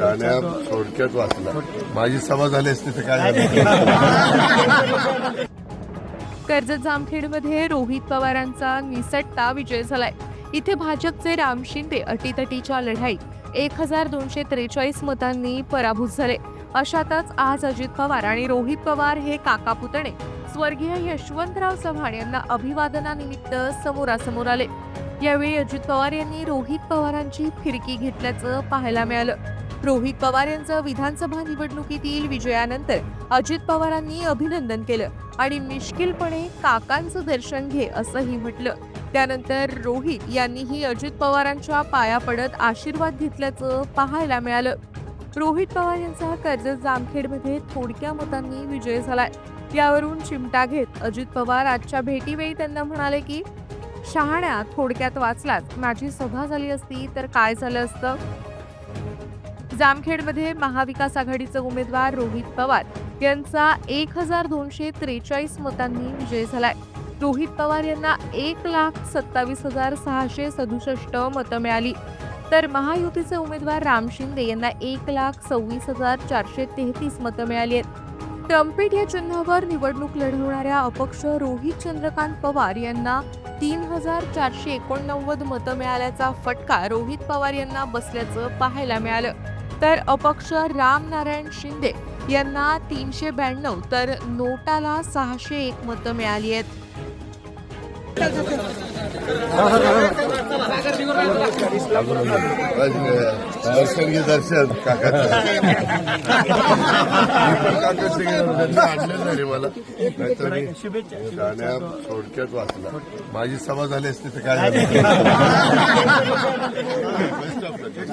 शाण्या थोडक्यात वाचला माझी सभा झाली असती तर काय झालं? कर्जत जामखेडमध्ये रोहित पवारांचा निसटता विजय झालाय. इथे भाजपचे राम शिंदे अटीतटीच्या लढाईत एक हजार दोनशे त्रेचाळीस मतांनी पराभूत झाले. अशातच आज अजित पवार आणि रोहित पवार हे काका पुतणे स्वर्गीय यशवंतराव चव्हाण यांना अभिवादनानिमित्त समोरासमोर आले. यावेळी अजित पवार यांनी रोहित पवारांची फिरकी घेतल्याचं पाहायला मिळालं. रोहित पवार यांचं विधानसभा निवडणुकीतील विजयानंतर अजित पवारांनी अभिनंदन केलं आणि मिश्किलपणे काकांचं दर्शन घे असंही म्हटलं. त्यानंतर रोहित यांनीही अजित पवारांच्या पाया पडत आशीर्वाद घेतल्याचं पाहायला मिळालं. रोहित पवार यांचा कर्जत जामखेडमध्ये थोडक्या मतांनी विजय झालाय. यावरून चिमटा घेत अजित पवार आजच्या भेटीवेळी त्यांना म्हणाले की शहाण्या थोडक्यात वाचलात. माझी सभा झाली असती तर काय झालं असतं? जामखेडमध्ये महाविकास आघाडीचे उमेदवार रोहित पवार यांचा एक हजार दोनशे त्रेचाळीस मतांनी विजय झालाय. रोहित पवार यांना एक लाख सत्तावीस हजार सहाशे सदुसष्ट मतं मिळाली. तर महायुतीचे उमेदवार राम शिंदे यांना एक लाख सव्वीस हजार चारशे तेहतीस मतं मिळाली आहेत. ट्रम्पेट या चिन्हावर निवडणूक लढवणाऱ्या अपक्ष रोहित चंद्रकांत पवार यांना तीन हजार चारशे एकोणनव्वद मतं मिळाल्याचा फटका रोहित पवार यांना बसल्याचं पाहायला मिळालं. तर अपक्ष रामनारायण शिंदे यांना तीनशे ब्याण्णव तर नोटाला सहाशे एक मतं मिळाली आहेत. दर्शन घे दर्शन काकाचं मी मला. नाहीतर थोडक्यात वाचला माझी सभा झाली असती तर काय झालं?